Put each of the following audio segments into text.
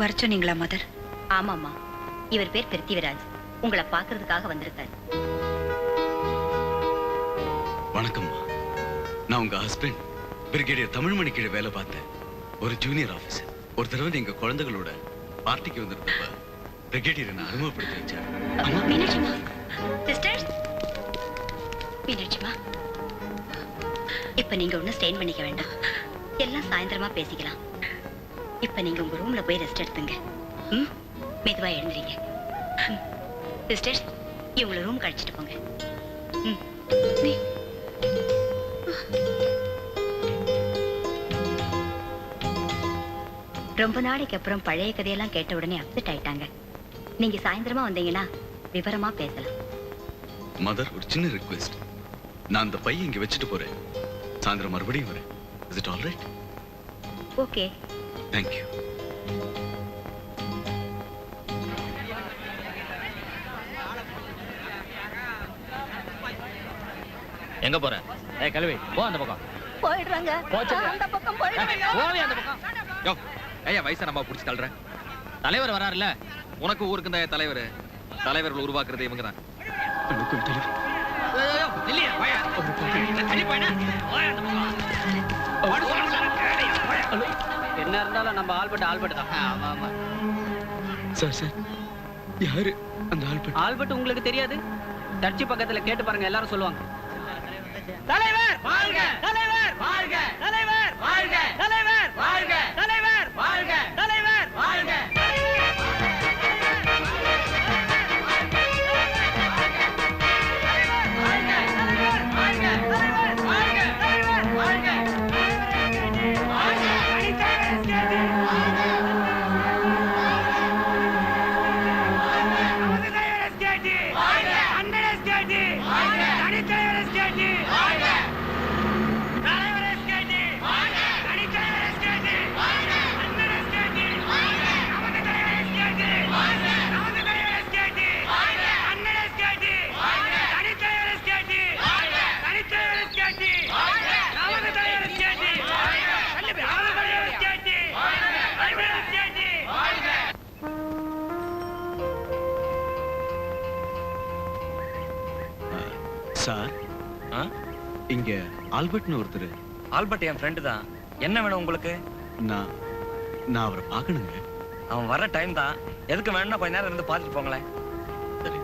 வர சொன்னீங்களா மதர்? ஆமாம்மா. இவர் பேர் பிருத்திவிராஜ். உங்களை பார்க்கறதுக்காக வந்திருக்காரு. வணக்கம்மா. நான் உங்க ஹஸ்பண்ட் பிரிகேடியர் தமிழ்மணி கீழே வேலை பார்த்தேன். ஒரு ஜூனியர் ஆபீசர் ஒரு தடவை எங்க குழந்தைகளோட பார்ட்டிக்கு வந்திருந்தப்ப பிரிகேடியர் என்ன அறிமுகப்படுத்தி மீனாட்சிமா. மீனாட்சிமா. இப்ப நீங்க ஒண்ணும் ஸ்டெயின் பண்ணிக்க வேண்டாம். எல்லாம் சாயந்தரமா பேசிக்கலாம். இப்ப நீங்க உங்க ரூம்ல போய் ரெஸ்ட் எடுத்துங்க. ம்? மெதுவா எழுந்துறீங்க சிஸ்டர்ஸ் இவங்களை ரூம் கழிச்சிட்டு போங்க. ம். நீ. ரொம்ப நாளைக்கு அப்புறம் பழைய கதையெல்லாம் கேட்ட உடனே அப்செட் ஆயிட்டாங்க. நீங்க சாயந்தரமா வந்தீங்கன்னா விவரமா பேசலாம். மதர் ஒரு சின்ன ரிக்வெஸ்ட் நான் அந்த பையன் இங்க வச்சுட்டு போறேன். சாயந்தரம் மறுபடியும் வரேன். Is it all right okay thank you எங்க போற? ஏய் கழுவி. போ அந்த பக்கம். போயிடுறாங்க. போச்சு. அந்த பக்கம் ஏய், போவே அந்த பக்கம். யோ ஐயா வயசை நம்ம புடிச்சு தள்ளுற. தலைவர் வராருல்ல? உனக்கு ஊருக்கு தான் தலைவர்? தலைவர்கள் உருவாக்குறது இவங்க தான் என்ன இருந்தாலும் நம்ம ஆல்பர்ட் ஆல்பர்ட் தான். ஆமா ஆமா. Sir sir. யாரு அந்த பற்றி ஆல்பர்ட் உங்களுக்கு தெரியாது? சர்ச்சு பக்கத்துல கேட்டு பாருங்க எல்லாரும் சொல்லுவாங்க. தலைவர் வாழ்க. தலைவர் வாழ்க. தலைவர் வாழ்க. தலைவர் வாழ்க. தலைவர் வாழ்க. சார். இங்க ஆல்பர்ட்னு ஒருத்தர். ஆல்பர்ட் என் ஃப்ரெண்டு தான். என்ன வேணும் உங்களுக்கு? நான் நான் அவரை பார்க்கணுங்க. அவன் வர டைம் தான். எதுக்கு வேணும்னா கொஞ்ச நேரம் இருந்து பார்த்துட்டு போங்களேன். சரி.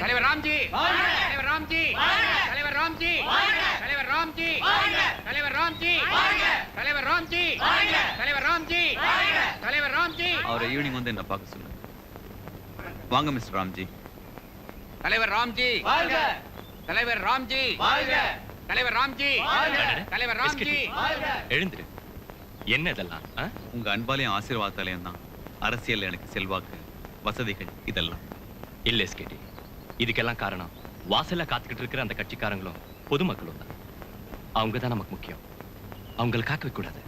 தலைவர் ராம்ஜி. தலைவர் ராம்ஜி. தலைவர் ராம்ஜி. தலைவர் ராம்ஜி. தலைவர் ராம்ஜி. தலைவர் ராம்ஜி. தலைவர் ராம்ஜி. தலைவர் ராம்ஜி. அவரை ஈவினிங் வந்து என்ன பார்க்க சொல்லுங்க. வாங்க மிஸ்டர் ராம்ஜி. தலைவர் ராம்ஜி. தலைவர் ராம்ஜி. தலைவர் ராம்ஜி. தலைவர் ராம்ஜி. எழுந்துரு. என்ன இதெல்லாம்? உங்க அன்பாலையும் ஆசீர்வாதத்தாலையும் தான் அரசியல் எனக்கு செல்வாக்கு வசதிகள் இதெல்லாம். இல்ல எஸ்கேடி இதுக்கெல்லாம் காரணம் வாசல்ல காத்துக்கிட்டு இருக்கிற அந்த கட்சிக்காரங்களும் பொதுமக்களும் தான். அவங்க தான் நமக்கு முக்கியம். அவங்களை காக்க கூடாது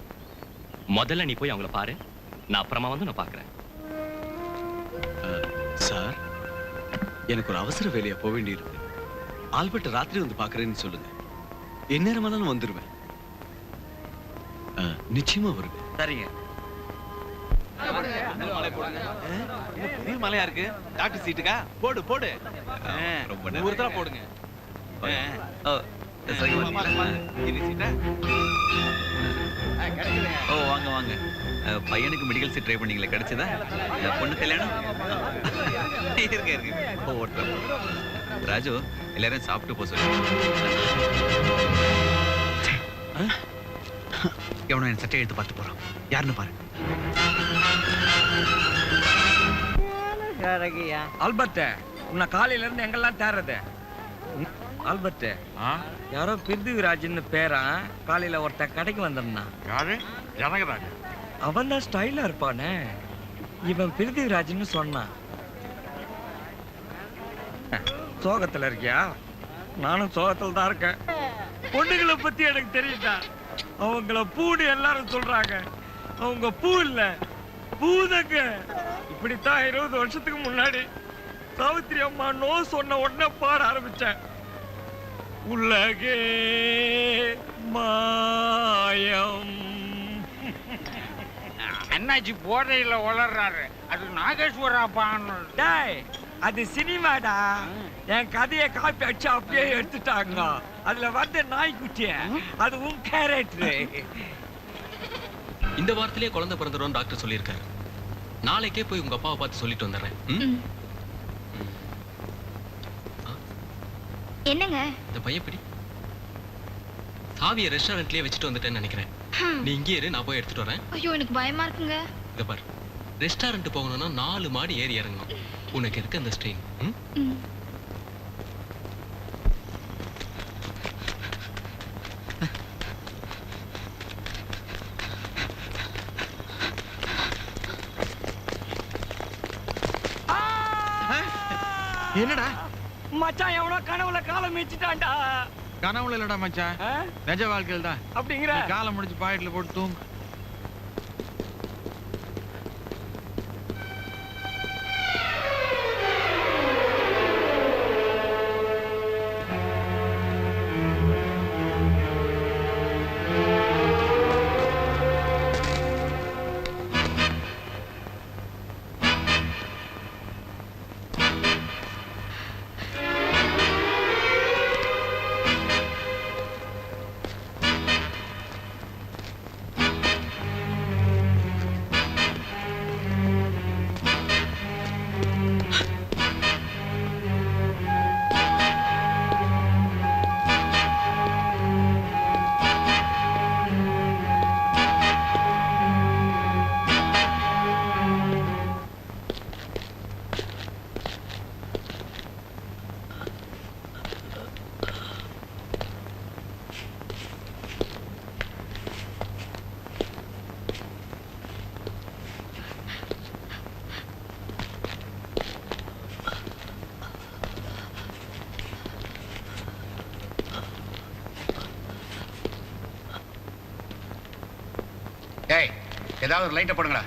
முதல்ல நீ போய் அவங்கள பாரு. நான் அப்புறமா வந்து நான் பாக்குறேன். சார் எனக்கு ஒரு அவசர வேலையா போக வேண்டியிருக்கு. ஆல்பர்ட் ராத்திரி வந்து பார்க்கறேன்னு சொல்லுங்க. எந்நேரமா தான் வந்துருவேன். அஹ், நிச்சயமா வருவேன். சரிங்க. பெரிய மலையா இருக்கு? டாக்டர் சீட்டுக்கா? போடு போடு. ரொம்ப. போடுங்க. ஓ, வாங்க வாங்க. பையனுக்கு மெடிக்கல் சீட் ட்ரை பண்ணீங்களே கிடைச்சதா? பொண்ணு கல்யாணம்? இருக்க இருக்கு. ஓ ராஜு எல்லாரும் சாப்பிட்டு போக சொல்லு. எவனோ என் சட்டை எடுத்து பார்த்து போறான். யாருன்னு பாரு. ஆல்பர்ட் உன்னை காலையில இருந்து எங்கெல்லாம் தேடுறது? ம், ஆல்பர்ட் யாரோ பிருத்திவிராஜ்னு பேரா காலையில ஒருத்தன் கடைக்கு வந்திருந்தான். யாரு? ஜனகராஜ்? அவன் தான் ஸ்டைலா இருப்பானே. இவன் பிருத்திவிராஜ்னு சொன்னான். சோகத்துல இருக்கியா? நானும் சோகத்துல தான் இருக்கேன். பொண்ணுங்களை பத்தி எனக்கு தெரியுதா? அவங்கள பூன்னு எல்லாரும் சொல்றாங்க. அவங்க பூ இல்ல பூதங்க. இப்படித்தான் இருபது வருஷத்துக்கு முன்னாடி சாவித்திரி அம்மா நோ சொன்ன உடனே பாட ஆரம்பிச்சேன். உலகே மாயம். அண்ணாச்சி போதையில வளர்றாரு. அது நாகேஸ்வரா டேய் அது சினிமாடா. என் கதையை காப்பி அடிச்சு அப்படியே எடுத்துட்டாங்க. அதுல வந்த நாய்க்குட்டிய அது உன் கேரக்டர் இந்த வாரத்திலேயே குழந்தை பிறந்துடும் டாக்டர் சொல்லியிருக்காரு. நாளைக்கே போய் உங்க அப்பாவை பார்த்து சொல்லிட்டு வந்துடுறேன். என்னங்க? இந்த பையப்படி சாவியை ரெஸ்டாரண்ட்லயே வச்சுட்டு வந்துட்டேன்னு நினைக்கிறேன். நீ இங்கே இரு நான் போய் எடுத்துட்டு வரேன். ஐயோ எனக்கு பயமா இருக்குங்க. இத பாரு. ரெஸ்டாரண்ட் போகணும்னா நாலு மாடி ஏறி இறங்கணும். உனக்கு இருக்கு அந்த ஸ்ட்ரெயின் ம். என்னடா? மச்சான் எவனோ கனவுல காலம் மிச்சிட்டான்டா கனவுல இல்லடா மச்சான்? நிஜ வாழ்க்கையில் தான் அப்படிங்கிற காலை முடிச்சு பாக்கெட்ல போட்டு தூங்கு. ஏதாவது ஒரு லைட்டை போடுங்கடா.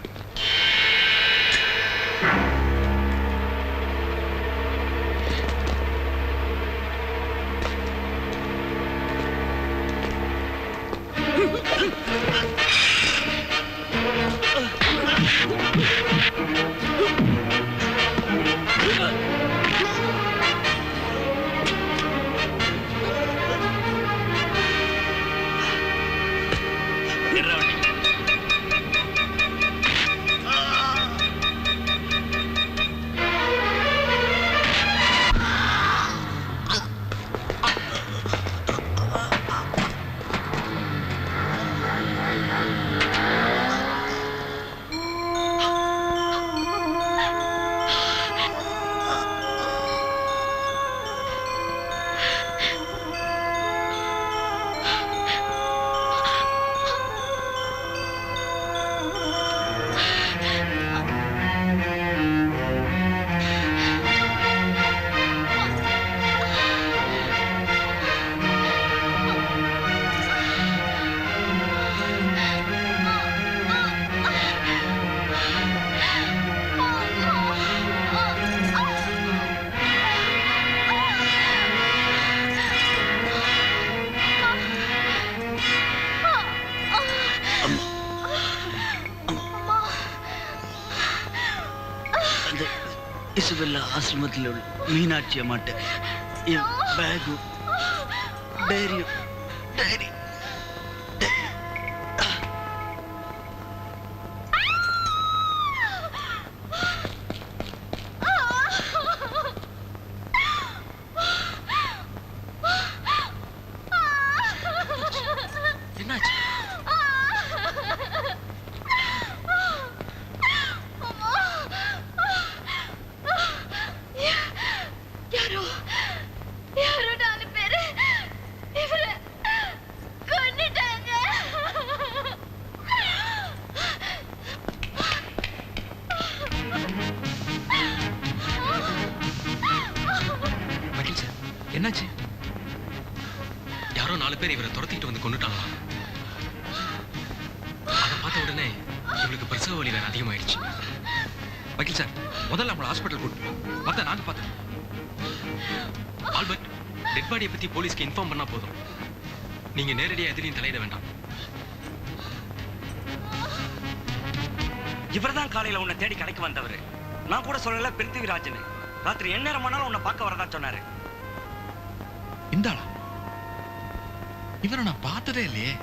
இசுபெல்லா ஆசிரமத்தில் உள்ள மீனாட்சி அம்மாட்ட என் பேகும் என்னாச்சு? யாரோ நாலு பேர் இவரை துரத்திட்டு வந்து கொண்டுட்டாங்களா அதை பார்த்த உடனே இவளுக்கு பிரசவ வலி வேற அதிகமாயிடுச்சு. வக்கீல் சார் முதல்ல அவங்கள ஹாஸ்பிட்டல் கூட்டு பார்த்தா மத்த நாங்க ஆல்பர்ட் டெட் பாடியை பத்தி போலீஸ்க்கு இன்ஃபார்ம் பண்ணா போதும். நீங்க நேரடியா எதிரியும் தலையிட வேண்டாம். இவர்தான் காலையில உன்னை தேடி கடைக்கு வந்தவர். நான் கூட சொல்லல பிருத்திவிராஜன். ராத்திரி எந்நேரம் ஆனாலும் உன்னை பார்க்க வரதா சொன்னாரு. இந்தாளா. இவரை நான் பார்த்ததே இல்லையே.